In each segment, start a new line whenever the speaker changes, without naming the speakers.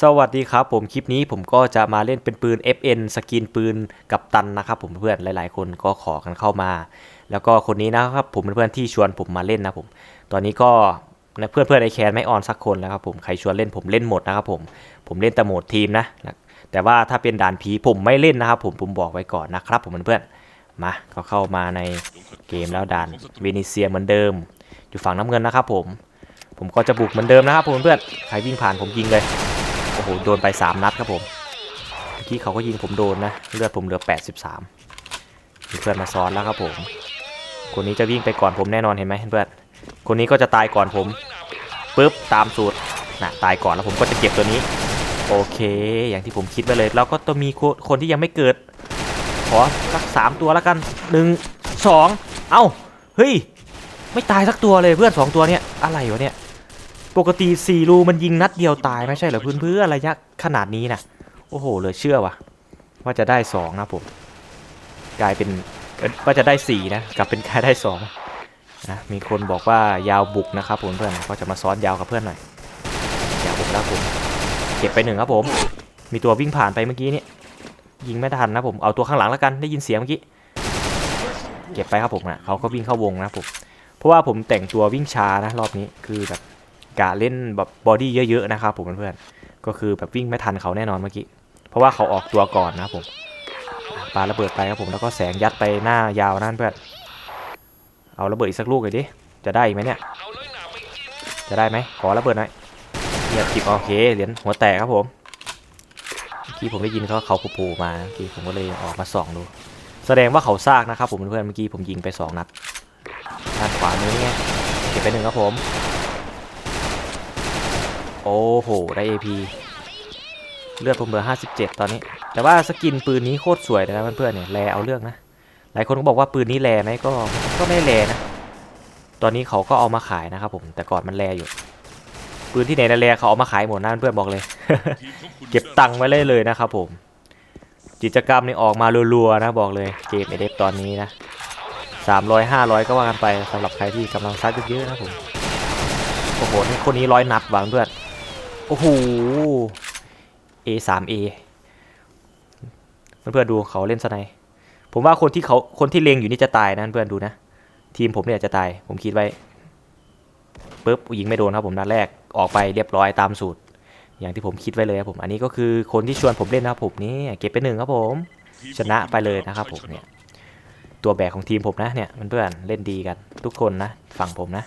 สวัสดีครับผมคลิปนี้ผมก็จะมาเล่นเป็นปืน FN สกินปืนกับตันนะครับผมเพื่อนหลาย ๆ คนก็ขอกันเข้ามา แล้วก็คนนี้นะครับผมเป็นเพื่อนที่ชวนผมมาเล่นนะผม ตอนนี้ก็เพื่อนเพื่อนไอแคนไม่ออนสักคนแล้วครับผมใครชวนเล่นผมเล่นหมดนะครับผมผมเล่นแต่โหมดทีมนะแต่ว่าถ้าเป็นด่านผีผมไม่เล่นนะครับผมผมบอกไว้ก่อนนะครับผมเพื่อนมาก็เข้ามาในเกมแล้วด่านเวนิเซียเหมือนเดิม อยู่ฝั่งน้ำเงินนะครับผม ผมก็จะบุกเหมือนเดิมนะครับผมเพื่อนใครวิ่งผ่านผมยิงเลย โอ้โห โดนไป 3 นัดครับผมเมื่อกี้เขาก็ยิงผมโดนนะ เลือดผมเหลือ 83มีเพื่อนมาซ้อนแล้วครับผม คนนี้จะวิ่งไปก่อนผมแน่นอนเห็นไหมเพื่อน คนนี้ก็จะตายก่อนผมปุ๊บตามสูตรนะตายก่อนแล้วผมก็จะเก็บตัวนี้ โอเค อย่างที่ผมคิดไปเลย แล้วก็ต้องมีคนที่ยังไม่เกิด ขอสักสามตัวแล้วกันหนึ่งสองเอ้า เฮ้ย ไม่ตายสักตัวเลยเพื่อนสองตัวเนี้ยอะไรวะเนี่ย ปกติสี่รูมันยิงนัดเดียวตายไม่ใช่เหรอเพื่อนเพื่อระยะขนาดนี้นะโอ้โหเหลือเชื่อวะว่าจะได้สองนะผมกลายเป็นว่าจะได้สี่นะกลับเป็นกลายได้สองนะมีคนบอกว่ายาวบุกนะครับผมเพื่อนก็จะมาซ้อนยาวกับเพื่อนหน่อยยาวบุกแล้วผมเก็บไปหนึ่งครับผม มีตัววิ่งผ่านไปเมื่อกี้นี่ยิงไม่ทันนะผมเอาตัวข้างหลังแล้วกันได้ยินเสียงเมื่อกี้เก็บไปครับผมนะเขาก็วิ่งเข้าวงนะผมเพราะว่าผมแต่งตัววิ่งช้านะรอบนี้คือแบบ กะเล่นแบบบอดี้เยอะๆนะครับผมเพื่อนๆก็คือแบบวิ่งไม่ทันเขาแน่นอนเมื่อกี้ เพราะว่าเขาออกตัวก่อนนะผมปาระเบิดไปครับผมแล้วก็แสงยัดไปหน้ายาวนั่นเพื่อนเอาระเบิดอีกสักลูกเลยดิจะได้ไหมเนี่ย จะได้ไหมขอระเบิดหน่อยเงียบจิบโอเคเหรียญหัวแตกครับผมเมื่อกี้ผมได้ยินเขาเขาโผล่ๆมาเมื่อกี้ผมก็เลยออกมาส่องดู แสดงว่าเขาซากนะครับผมเพื่อนเมื่อกี้ผมยิงไปสองนัดด้านขวามือนี่ไงเก็บไปหนึ่งครับผม โอ้โห ได้ AP เลือดผมเหลือ 57 ตอนนี้ แต่ว่าสกินปืนนี้โคตรสวยเลยนะเพื่อนๆเนี่ยแลเอาเรื่องนะ หลายคนก็บอกว่าปืนนี้แลไหมก็ก็ไม่แลนะ ตอนนี้เขาก็เอามาขายนะครับผม แต่ก่อนมันแลอยู่ ปืนที่ไหนนะแลเขาเอามาขายหมดนะเพื่อนบอกเลย เก็บตังค์ไว้เลยเลยนะครับผม กิจกรรมนี่ออกมารัวๆนะบอกเลย เกมเอเดฟตอนนี้นะ300 500 ก็ว่ากันไปสำหรับใครที่กำลังซัดเยอะๆนะผม โอ้โห นี่คนนี้ร้อยนัดหวังเพื่อน อ้โห A 3 A เพื่อนๆดูเขาเล่นสไนผมว่าคนที่เขาคนที่เลงอยู่นี่จะตายนะเพื่อนดูนะ ทีมผมเนี่ยจะตาย ผมคิดไว้ปุ๊บยิงไม่โดนครับผมนัดแรกออกไปเรียบร้อยตามสูตร อย่างที่ผมคิดไว้เลยครับผม อันนี้ก็คือคนที่ชวนผมเล่นนะครับผมนี่เก็บไปหนึ่งครับผม ชนะไปเลยนะครับผมเนี่ยตัวแบกของทีมผมนะเนี่ยเพื่อนเล่นดีกันทุกคนนะฝั่งผมนะ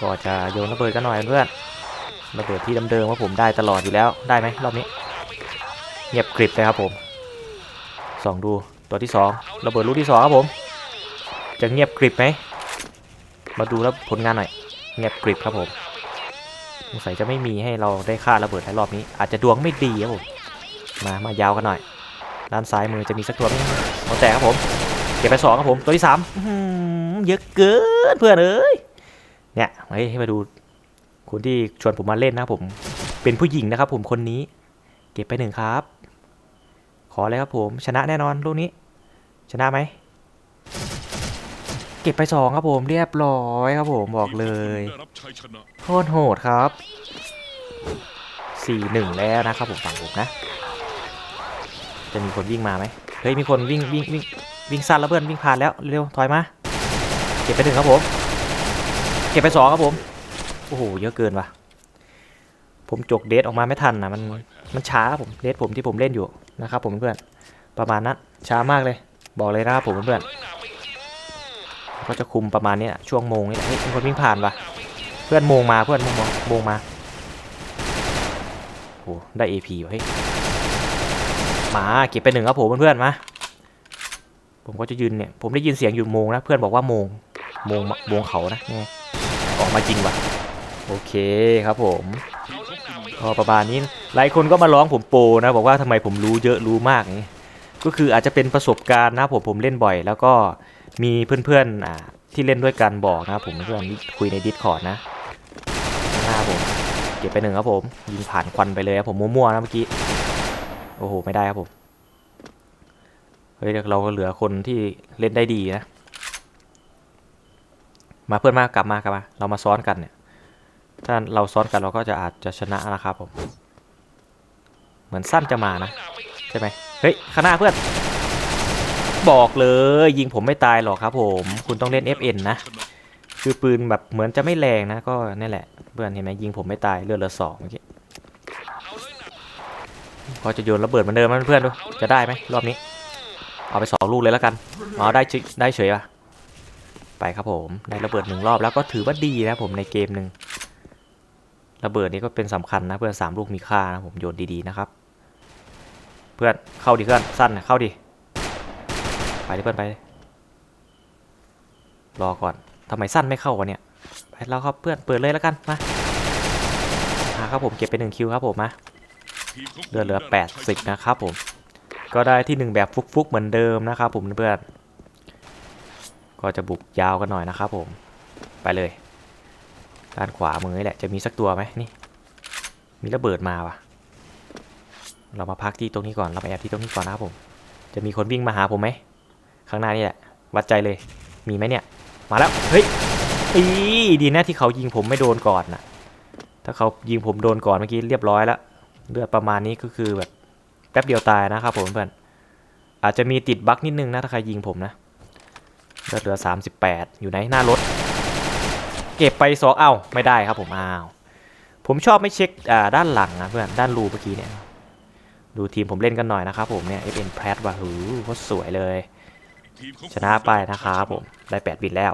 ก็จะโยนระเบิดกันหน่อยเพื่อน ระเบิดที่เดิมๆว่าผมได้ตลอดอยู่แล้วได้ไหมรอบนี้ เงียบกริบเลยครับผมส่องดูตัวที่สองระเบิดลูกที่สองครับผม จะเงียบกริบไหมมาดูแล้วผลงานหน่อย เงียบกริบครับผมสงสัยจะไม่มีให้เราได้ค่าระเบิดในรอบนี้ อาจจะดวงไม่ดีครับผมมามายาวกันหน่อย ด้านซ้ายมือจะมีสักตัวไหมหัวแตกครับผมเก็บไปสองครับผมตัวที่สามเยอะเกินเพื่อนเอ้ยเนี่ยให้ให้มาดู คนที่ชวนผมมาเล่นนะครับผม เป็นผู้หญิงนะครับผมคนนี้ เก็บไปหนึ่งครับ ขอเลยครับผม ชนะแน่นอนลูกนี้ ชนะไหม เก็บไปสองครับผมเรียบร้อยครับผมบอกเลยโคตรโหดครับสี่หนึ่งแล้วนะครับผมฝั่งผมนะ จะมีคนวิ่งมาไหมเฮ้ยมีคนวิ่งวิ่งวิ่งวิ่งสั้นแล้วเพื่อนวิ่งผ่านแล้วเร็วถอยมา เก็บไปหนึ่งครับผม เก็บไปสองครับผม โอ้โห เยอะเกินว่ะ ผมจกเดทออกมาไม่ทันนะมัน มันช้าครับผมเดทผมที่ผมเล่นอยู่นะครับผมเพื่อน ประมาณนั้น ช้ามากเลย บอกเลยนะครับผมเพื่อน ก็จะคุมประมาณนี้นะช่วงโมงนี่แหละเฮ้ยมีคนวิ่งผ่านว่ะ เพื่อนโมงมาเพื่อนโมงมาโมงมา โอ้ได้ AP ว่ะเฮ้ย มาเก็บไปหนึ่งครับผมเพื่อนๆมา ผมก็จะยืนเนี่ย ผมได้ยินเสียงอยู่โมงนะ เพื่อนบอกว่าโมง โมงโมงเขานะไงออกมาจริงว่ะ โอเคครับผม
ทีมของคุณ
ก็ประมาณนี้หลายคนก็มาร้องผมโปนะบอกว่าทำไมผมรู้เยอะรู้มากนี้ก็คืออาจจะเป็นประสบการณ์นะผมผมเล่นบ่อย แล้วก็มีเพื่อนๆอ่าที่เล่นด้วยกันบอกนะผมเพื่อนคุยในดิสคอร์ดนะหน้าผมเก็บไปหนึ่งครับผมยิงผ่านควันไปเลยครับผมมั่วๆนะเมื่อกี้โอ้โหไม่ได้ครับผมเฮ้ยเราก็เหลือคนที่เล่นได้ดีนะ มาเพื่อนมากลับมากลับมา เรามาซ้อนกันเนี่ย ถ้าเราซ้อนกันเราก็จะอาจจะชนะนะครับผม เหมือนสั้นจะมานะ ใช่ไหมเฮ้ยข้างหน้าเพื่อน บอกเลย ยิงผมไม่ตายหรอกครับผม คุณต้องเล่น FN นะ คือปืนแบบเหมือนจะไม่แรงนะ ก็นี่แหละ เพื่อนเห็นไหมยิงผมไม่ตายเลือดเหลือสองเมื่อกี้พอจะโยนระเบิดเหมือนเดิมไหมเพื่อนดูจะได้ไหมรอบนี้ เอาไปสองลูกเลยแล้วกันอ๋อได้ได้เฉยป่ะไปครับผม ได้ระเบิดหนึ่งรอบแล้วก็ถือว่าดีนะผมในเกมหนึ่ง ระเบิดนี้ก็เป็นสำคัญนะเพื่อนสามลูกมีค่านะผมโยนดีๆนะครับ เพื่อนเข้าดิเพื่อนสั้นเข้าดิไปดิเพื่อนไปรอก่อนทำไมสั้นไม่เข้าวะเนี่ยไปแล้วครับเพื่อนเปิดเลยแล้วกันมาอ่าครับผมเก็บไปหนึ่งคิวครับผมมาเลือดเหลือ80นะครับผมก็ได้ที่หนึ่งแบบฟุกๆเหมือนเดิมนะครับผมเพื่อนก็จะบุกยาวกันหน่อยนะครับผมไปเลย ด้านขวามือแหละ จะมีสักตัวไหมนี่ มีระเบิดมาว่ะเรามาพักที่ตรงนี้ก่อน เราไปแอบที่ตรงนี้ก่อนนะครับผม จะมีคนวิ่งมาหาผมไหม ข้างหน้านี่แหละ วัดใจเลย มีไหมเนี่ย มาแล้ว เฮ้ยอีดีนะที่เขายิงผมไม่โดนก่อนนะถ้าเขายิงผมโดนก่อนเมื่อกี้เรียบร้อยแล้ว เลือดประมาณนี้ก็คือแบบแป๊บเดียวตายนะครับผมเพื่อน อาจจะมีติดบั๊กนิดนึงนะถ้าใครยิงผมนะเลือดเหลือ 38 อยู่ในหน้ารถ เก็บไปสองเอ้าไม่ได้ครับผมอ้าวผมชอบไม่เช็คด้านหลังนะเพื่อนด้านรูเมื่อกี้เนี่ยดูทีมผมเล่นกันหน่อยนะครับผมเนี่ย FN p r a t ว่ะหูโคตรสวยเลย ชนะไปนะครับผมได้8วินแล้ว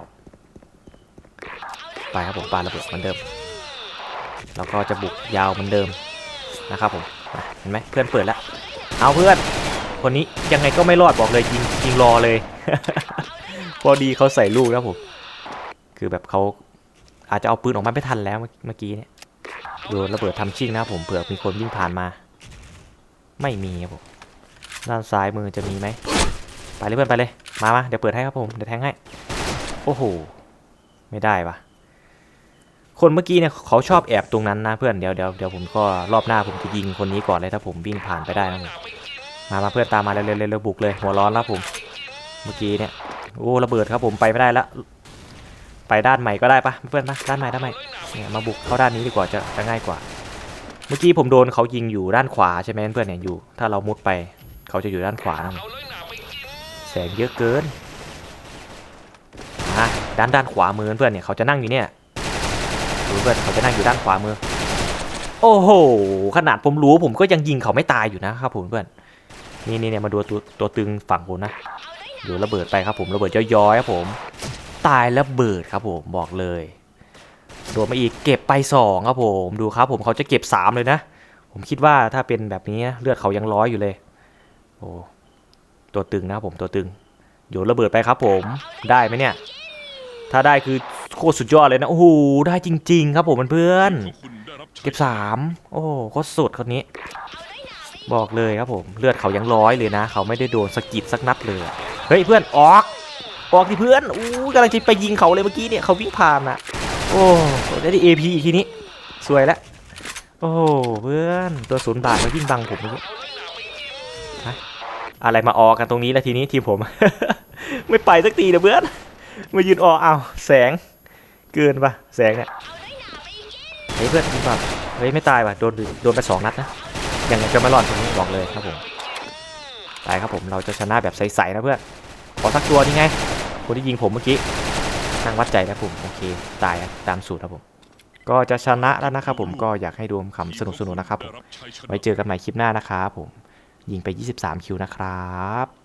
ไปครับผมปาระเบิดเหมือนเดิม แล้วก็จะบุกยาวเหมือนเดิมนะครับผมเห็นไหมเพื่อนเปิดแล้ว เอาเพื่อนคนนี้ยังไงก็ไม่รอดบอกเลยยิงยิงรอเลย พอดีเขาใส่ลูกแล้วผมคือแบบเขา อาจจะเอาปืนออกมาไม่ทันแล้วเมื่อกี้เนี่ยโดนระเบิดทำชิ่งนะครับผมเผื่อมีคนวิ่งผ่านมา ไม่มีครับผมด้านซ้ายมือจะมีไหมไปเลยเพื่อนไปเลยมามาเดี๋ยวเปิดให้ครับผมเดี๋ยวแทงให้โอ้โหไม่ได้ปะคนเมื่อกี้เนี่ยเขาชอบแอบตรงนั้นนะเพื่อนเดี๋ยวเดี๋ยวเดี๋ยวผมก็รอบหน้าผมจะยิงคนนี้ก่อนเลยถ้าผมวิ่งผ่านไปได้นะผมมามาเพื่อนตามมาเร็วเร็วเร็วบุกเลยหัวร้อนแล้วผม เมื่อกี้เนี่ยโอ้ระเบิดครับผมไปไม่ได้ละ ไปด้านใหม่ก็ได้ปะเพื่อนปะด้านใหม่ด้านใหม่เนี่ยมาบุกเข้าด้านนี้ดีกว่าจะจะง่ายกว่า เมื่อกี้ผมโดนเขายิงอยู่ด้านขวาใช่ไหมเพื่อนเนี่ยอยู่ ถ้าเรามุดไปเขาจะอยู่ด้านขวานะแสงเยอะเกินอะด้านด้านขวามือเพื่อนเนี่ยเขาจะนั่งอยู่เนี่ยดูเพื่อนเขาจะนั่งอยู่ด้านขวามือ โอ้โหขนาดผมรู้ผมก็ยังยิงเขาไม่ตายอยู่นะครับผมเพื่อนนี่นี่เนี่ยมาดูตัวตัวตึงฝั่งผมนะเดี๋ยวระเบิดไปครับผมระเบิดย้อยๆครับผม ตายแล้วเบิดครับผมบอกเลยโดนมาอีกเก็บไปสองครับผมดูครับผมเขาจะเก็บสามเลยนะ ผมคิดว่าถ้าเป็นแบบนี้เลือดเขายังร้อยอยู่เลยโอ้ตัวตึงนะผมตัวตึงโยนระเบิดไปครับผมได้ไหมเนี่ย ถ้าได้คือโคตรสุดยอดเลยนะโอ้โหได้จริง ๆ ครับผมเพื่อนเก็บสามโอ้โคตรสุดคนนี้ บอกเลยครับผมเลือดเขายังร้อยเลยนะ เขาไม่ได้โดนสกิดสักนัดเลยเฮ้ยเพื่อนออก ออกที่เพื่อนอู้กำลังจะไปยิงเขาเลยเมื่อกี้เนี่ยเขาวิ่งผ่านนะโอ้ได้ดีเอพีอีกทีนี้ สวยแล้วโอ้เพื่อนตัวศูนย์บาทมาวิ่งบังผมเมื่อกี้ฮะอะไรมาออกกันตรงนี้แล้วทีนี้ทีมผม ไม่ไปสักทีนะเพื่อนมายืนออกเอาแสง เกินปะแสงเนี่ยเฮ้ยเพื่อนยิงแบบเฮ้ยไม่ตายว่ะโดนโดนไปสองนัดนะยังไงจะไม่รอดตรงนี้บอกเลยครับผมไปครับผมเราจะชนะแบบใสๆนะเพื่อนขอสักตัวนี่ไง คนที่ยิงผมเมื่อกี้นั่งวัดใจนะผมโอเคตายตามสูตรครับผม ก็จะชนะแล้วนะครับผมก็อยากให้ดูคำสนุกๆนะครับผมไว้เจอกันใหม่คลิปหน้านะครับผมยิงไป 23 คิวนะครับ